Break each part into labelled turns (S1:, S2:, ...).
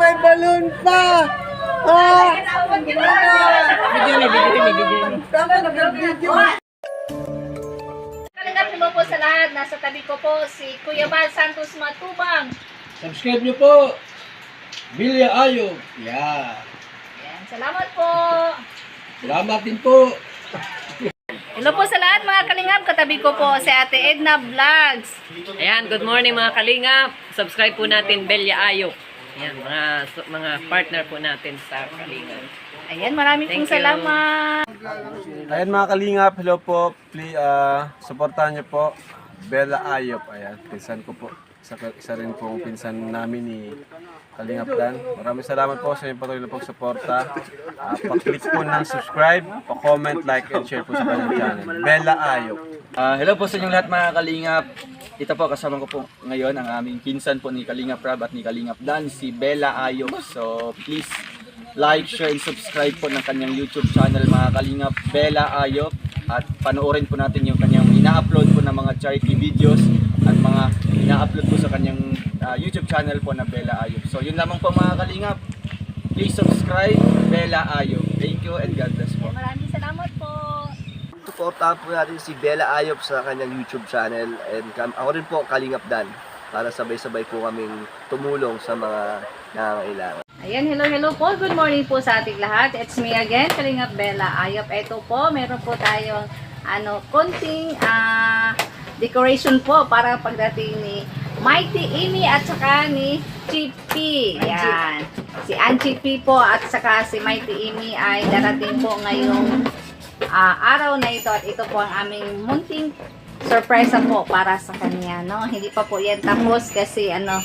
S1: May balloon pa! Ah!
S2: Video ni, video ni, video ni.
S1: Tama, nag-video.
S3: Kalingap mo po sa lahat. Nasa tabi ko po si Kuya Bal Santos Matubang.
S2: Subscribe nyo po. Bilya Ayo. Yeah.
S3: Yan, salamat po.
S2: Salamat din po.
S3: Hello po sa lahat mga kalingap. Katabi ko po si Ate Edna Vlogs.
S4: Ayan, good morning mga kalingap. Subscribe po natin Belia Ayok. Ayan, mga mga partner po natin sa kalingap.
S3: Ayan, maraming pong
S4: Thank you.
S3: salamat.
S5: Ayan mga kalingap, hello po. Please, uh, supportahan niyo po. Bella Ayop, ayan, pinsan ko po. Isa, isa rin pong pinsan namin ni Kalingap Dan. Maraming salamat po sa inyong patuloy na pagsuporta. Uh, pa-click po ng subscribe, pa-comment, like, and share po sa kanyang channel. Bella Ayop.
S6: Ah, hello po sa inyong lahat mga kalingap. Ito po kasama ko po ngayon ang aming pinsan po ni Kalingap Rab at ni Kalingap Dan, si Bella Ayok. So please like, share, and subscribe po ng kanyang YouTube channel mga kalingap Bella Ayok. At panoorin po natin yung kanyang ina-upload po ng mga charity videos at mga ina-upload po sa kanyang ah, YouTube channel po na Bella Ayok. So yun lamang po mga kalingap. Please subscribe Bella Ayok. Thank you and God bless po.
S3: Maraming salamat po.
S7: Suportahan po natin si Bella Ayop sa kanyang YouTube channel and ako rin po Kalingap Dan para sabay-sabay po kaming tumulong sa mga nangangailangan.
S3: Ayan, hello, hello po. Good morning po sa ating lahat. It's me again, Kalingap Bella Ayop. Ito po, meron po tayong ano, konting ah, decoration po para pagdating ni Mighty Amy at saka ni Chippy. Yan. Si Angie P po at saka si Mighty Amy ay darating po ngayong ah, araw na ito at ito po ang aming munting surprise po para sa kanya, no? Hindi pa po yan tapos kasi ano,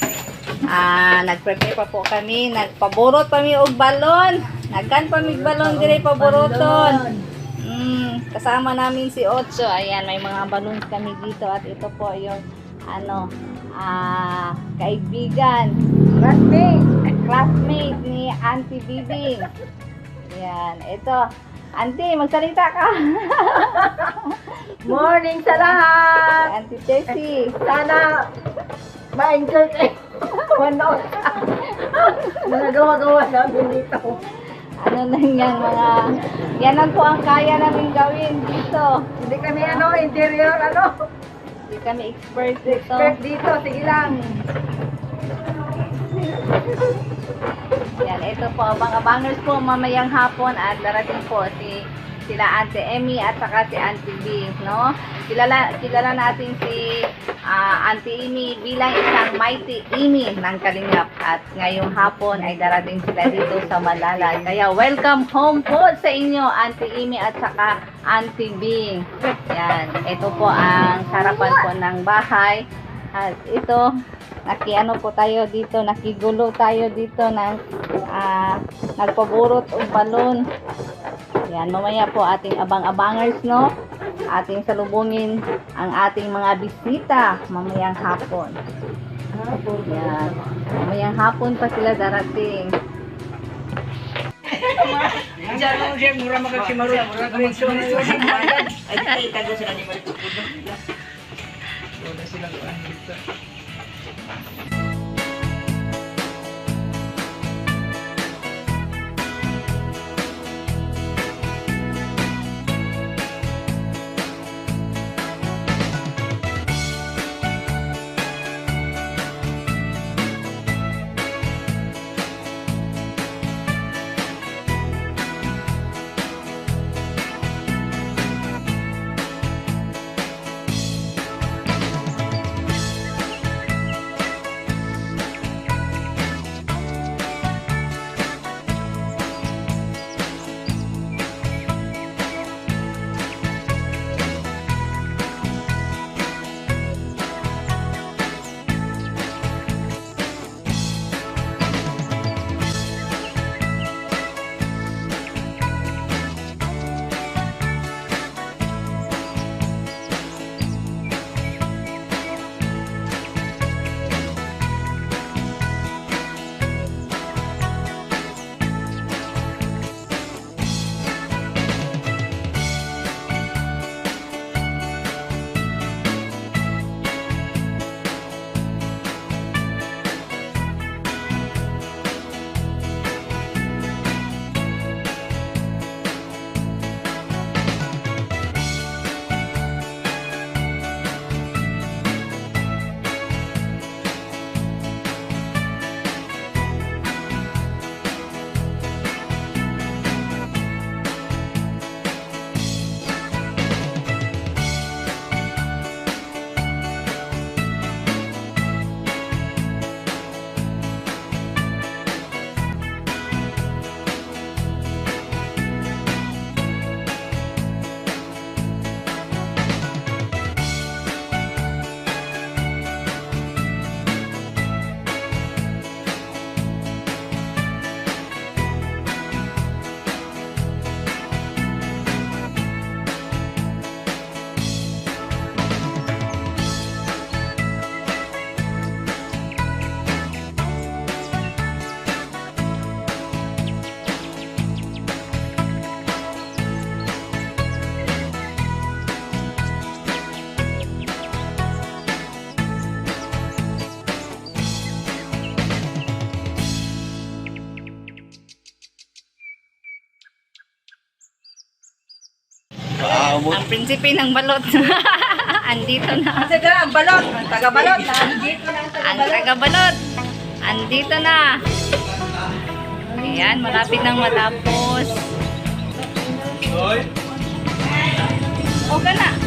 S3: ah, nag-prepare pa po kami, nagpaburot pa mi og balon. Nagkan pa mi balon dire paburoton. Mm, kasama namin si Ocho. Ayan, may mga balloons kami dito at ito po yung ano, ah, kaibigan, classmate, classmate ni Auntie Bibi. Ayan, ito. Auntie, magsalita ka.
S8: Morning sa lahat!
S3: Auntie Tessie.
S8: Sana ma-enjoy kayo manood mga gawa-gawa namin dito.
S3: Ano lang yan, mga... Yan lang po ang kaya namin gawin dito.
S8: Hindi kami ano, interior, ano,
S3: Hindi kami expert dito.
S8: expert dito. Sige lang.
S3: Yan, ito po, abang-abangers po mamayang hapon at darating po si sila Ate Emmy at saka si Auntie B, no? Kilala, kilala natin si ah, Auntie Emmy bilang isang mighty Emmy ng Kalingap at ngayong hapon ay darating sila dito sa Malala. Kaya welcome home po sa inyo, Auntie Emmy at saka Auntie B. Yan, ito po ang sarapan po ng bahay. At ito, nakiano po tayo dito, nakigulo tayo dito ng ah, nagpaburot o balon. Yan, mamaya po ating abang-abangers, no? Ating salubungin ang ating mga bisita mamayang hapon. Yan. Mamayang hapon pa sila darating.
S1: Jangan dia murah makan si maru, murah kamu suruh suruh si maru.
S3: Adik kita itu.
S2: Kamot.
S3: Ang prinsipe ng balot. Andito na.
S8: Sige, ang balot. Ang taga-balot. Nandito na ang
S3: Ang
S8: taga-balot.
S3: taga-balot. Andito na. Ayan, malapit nang matapos. O ka na.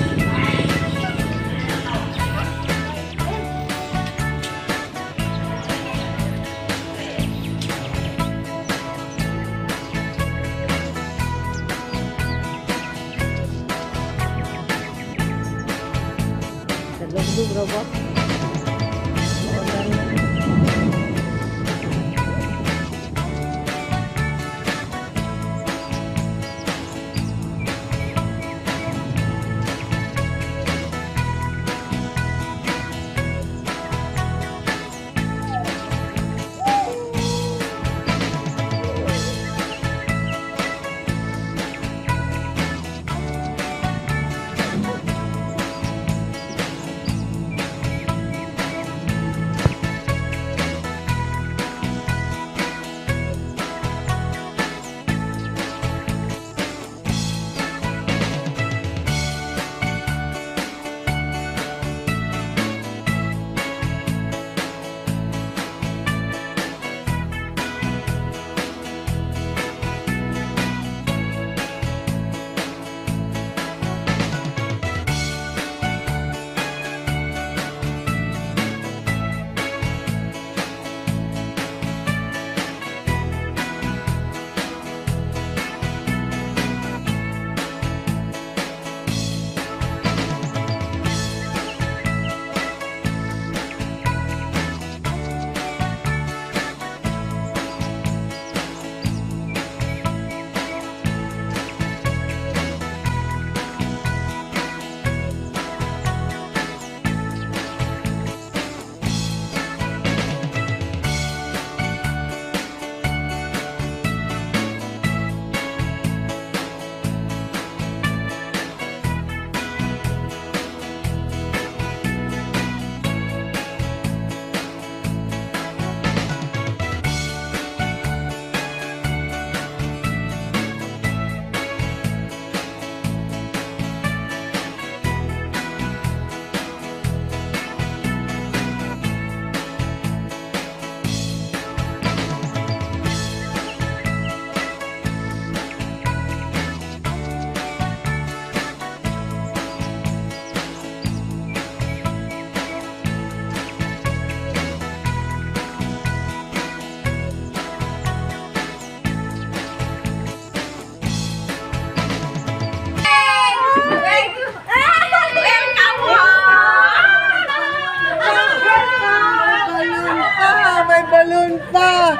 S1: Balon pa!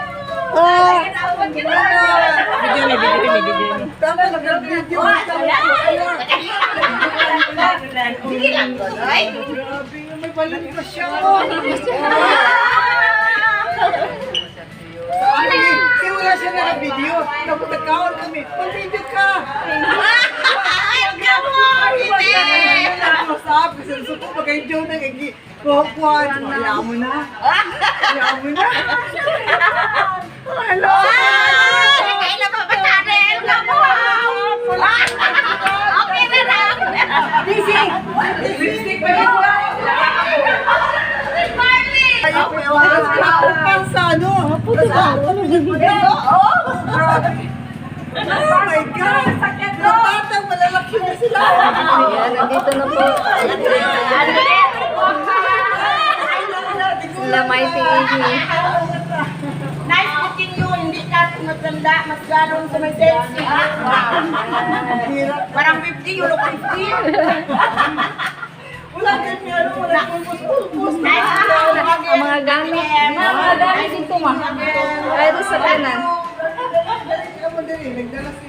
S1: Ah!
S4: Video ni, video ni, video ni.
S1: Tama, nag-video.
S8: Sige lang, Godoy.
S1: Grabe, may balon pa siya. Siya naka-video. Tapos nagkaon kami. Mag-video ka! Masap, kasi gusto ko mag-enjoy na kagi. Kuha-kuha. Hayaan mo na. Hayaan mo na. Hello! Busy! Busy pa yun ka! Ayaw ko yung Upang sa ano? Grabe. Oh my God! Nabatang malalaki na sila!
S3: Ayan, nandito na po. Sila Mighty Iggy.
S8: Nice meeting you. Hindi ka matanda. Mas ganon sa may sexy. Parang 50, you look 50.
S1: Wala ganyan, ano.
S3: Ang mga gamit. Mga gamit dito ma. Ay, doon sa kanan.
S1: Ka madali, nagdala sa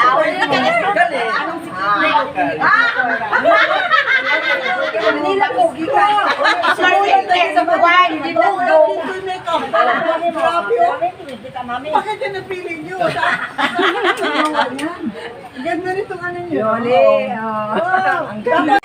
S8: Manila po, gikan.
S1: Sulit kayo sa buwan, hindi na
S8: Oo, dito yung makeup. Grabe, oh. Bakit yan napili niyo? Ganda nitong ano niyo. Yoli. Ang ganda.